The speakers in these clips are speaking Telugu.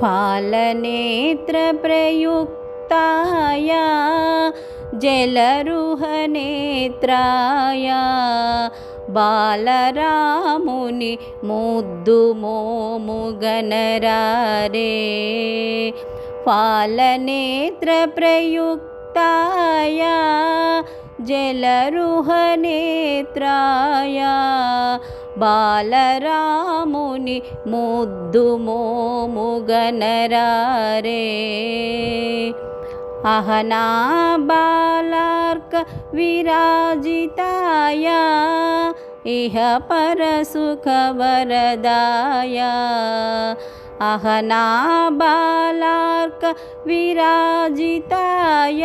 फालनेत्रप्रयुक्ताय जलरोहनेत्राया बालरामुनिमुद्दु मोमुगनरारे फालनेत्र प्रयुक्ताय जलरोहनेत्राया బాలరాముని ముద్దు మోముగనరారే అహనా బాలార్క విరాజితాయ ఇహ పరసుఖవరదాయ అహనా బాలార్క విరాజితాయ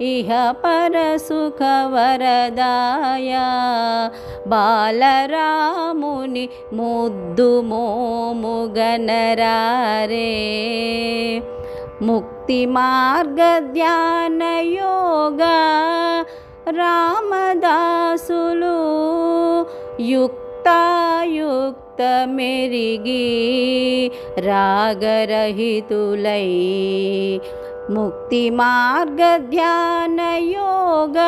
ఇహ పరసుఖవరదాయ బాలరాముని ముద్దు మోముగనరారే. ముక్తి మార్గ ధ్యాన యోగ రామదాసులు యుక్తాయుక్త మెరిగి రాగరహితులై ముక్తి మార్గ ధ్యాన యోగ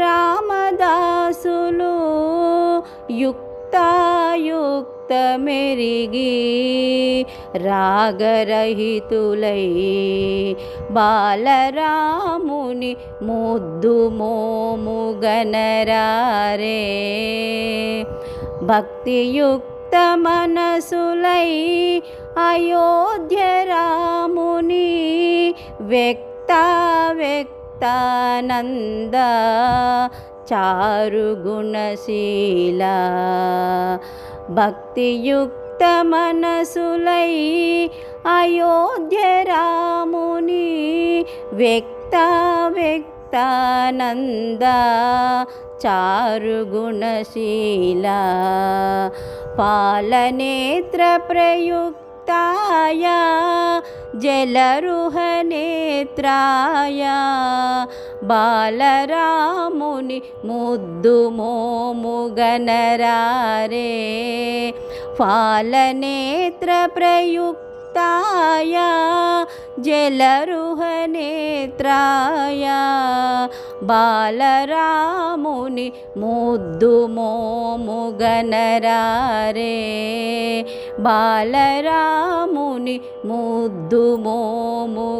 రామదాసులు యుక్తాయుక్త మెరిగి రాగరహితులై బాలరాముని ముద్దు మోముగనరారే భక్తియుక్త మనసులై అయోధ్య రాముని వ్యక్త వ్యక్తానంద చారు గుణశీల భక్తియుక్త మనసులై అయోధ్య రాముని వ్యక్త వ్యక్తానంద చారు గుణశీల पालनेत्रप्रयुक्ताय जलरोहनेत्राया। बालरामुनिमुद्दु मोमुगनरारे पालनेत्रप्रयुक् प्रयुक्ताय जलरुहनेत्राय। బాలరాముని ముద్దు మోముగనరారే బాలరాముని ముద్దు మోముగనరారే